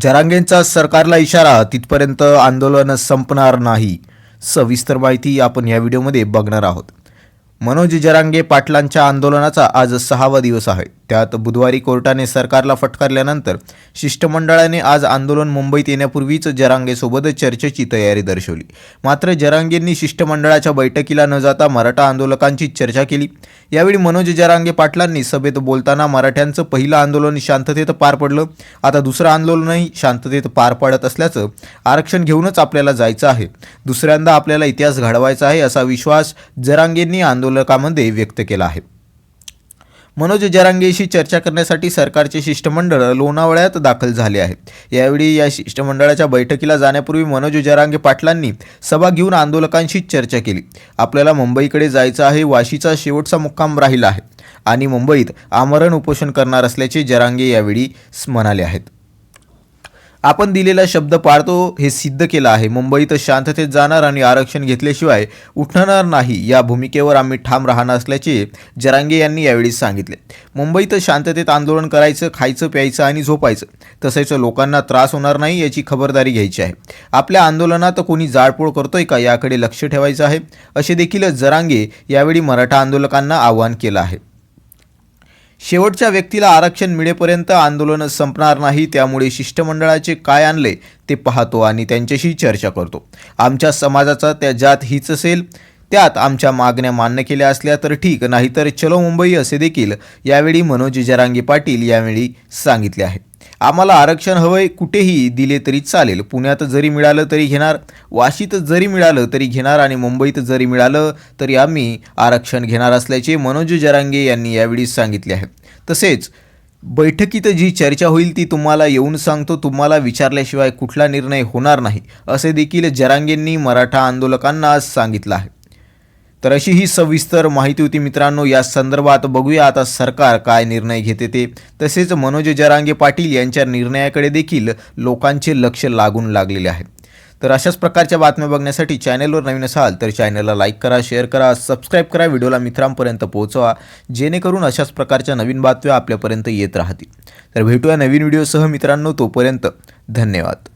जरांगेंचा सरकारला इशारा तिथपर्यंत आंदोलन संपणार नाही. सविस्तर माहिती आपण या व्हिडिओमध्ये बघणार आहोत. मनोज जरांगे पाटलांच्या आंदोलनाचा आज सहावा दिवस आहे. त्यात बुधवारी कोर्टाने सरकारला फटकारल्यानंतर शिष्टमंडळाने आज आंदोलन मुंबईत येण्यापूर्वीच जरांगेसोबत चर्चेची तयारी दर्शवली. मात्र जरांगेंनी शिष्टमंडळाच्या बैठकीला न जाता मराठा आंदोलकांची चर्चा केली. यावेळी मनोज जरांगे पाटलांनी सभेत बोलताना मराठ्यांचं पहिलं आंदोलन शांततेत पार पडलं. आता दुसरं आंदोलनही शांततेत पार पडत असल्याचं आरक्षण घेऊनच आपल्याला जायचं आहे. दुसऱ्यांदा आपल्याला इतिहास घडवायचा आहे असा विश्वास जरांगेंनी आंदोलकामध्ये व्यक्त केला आहे. मनोज जरांगेशी चर्चा करण्यासाठी सरकारचे शिष्टमंडळ लोणावळ्यात दाखल झाले आहे यावेळी या शिष्टमंडळाच्या बैठकीला जाण्यापूर्वी मनोज जरांगे पाटलांनी सभा घेऊन आंदोलकांशी चर्चा केली. आपल्याला मुंबईकडे जायचं आहे वाशीचा शेवटचा मुक्काम राहिला आहे आणि मुंबईत आमरण उपोषण करणार असल्याचे जरांगे यावेळी म्हणाले आहेत. आपण दिलेला शब्द पाळतो हे सिद्ध केलं आहे. मुंबईत शांततेत जाणार आणि आरक्षण घेतल्याशिवाय उठणार नाही. या भूमिकेवर आम्ही ठाम राहणार असल्याचे जरांगे यांनी यावेळी सांगितले. मुंबईत शांततेत आंदोलन करायचं खायचं प्यायचं आणि झोपायचं. तसेच लोकांना त्रास होणार नाही याची खबरदारी घ्यायची आहे. आपल्या आंदोलनात कोणी जाळपोळ करतोय का याकडे लक्ष ठेवायचं आहे? असे देखील जरांगे यावेळी मराठा आंदोलकांना आवाहन केलं आहे. शेवटच्या व्यक्तीला आरक्षण मिळेपर्यंत आंदोलन संपणार नाही त्यामुळे शिष्टमंडळाचे काय आणले ते पाहतो आणि त्यांच्याशी चर्चा करतो. आमच्या समाजाचा त्या जात हीच असेल त्यात आमच्या मागण्या मान्य केल्या असल्या तर ठीक नाहीतर चलो मुंबई असे देखील यावेळी मनोज जरांगी पाटील यावेळी सांगितले आहे आम्हाला आरक्षण हवंय कुठेही दिले तरी चालेल. पुण्यात जरी मिळालं तरी घेणार वाशीत जरी मिळालं तरी घेणार आणि मुंबईत जरी मिळालं तरी आम्ही आरक्षण घेणार असल्याचे मनोज जरांगे यांनी यावेळी सांगितले आहे. तसेच बैठकीत जी चर्चा होईल ती तुम्हाला येऊन सांगतो तुम्हाला विचारल्याशिवाय कुठला निर्णय होणार नाही असे देखील जरांगेंनी मराठा आंदोलकांना आज सांगितलं आहे. तर अशी ही सविस्तर माहिती होती मित्रांनो. या संदर्भात बघूया आता सरकार काय निर्णय घेते ते. तसेच मनोज जरांगे पाटील यांच्या निर्णयाकडे देखील लोकांचे लक्ष लागून लागलेले आहे. तर अशाच प्रकारच्या बातम्या बघण्यासाठी चॅनलवर नवीन असाल तर चॅनलला लाईक करा शेअर करा सबस्क्राईब करा व्हिडिओला मित्रांपर्यंत पोहोचवा जेणेकरून अशाच प्रकारच्या नवीन बातम्या आपल्यापर्यंत येत राहतील. तर भेटूया नवीन व्हिडिओसह मित्रांनो तोपर्यंत धन्यवाद.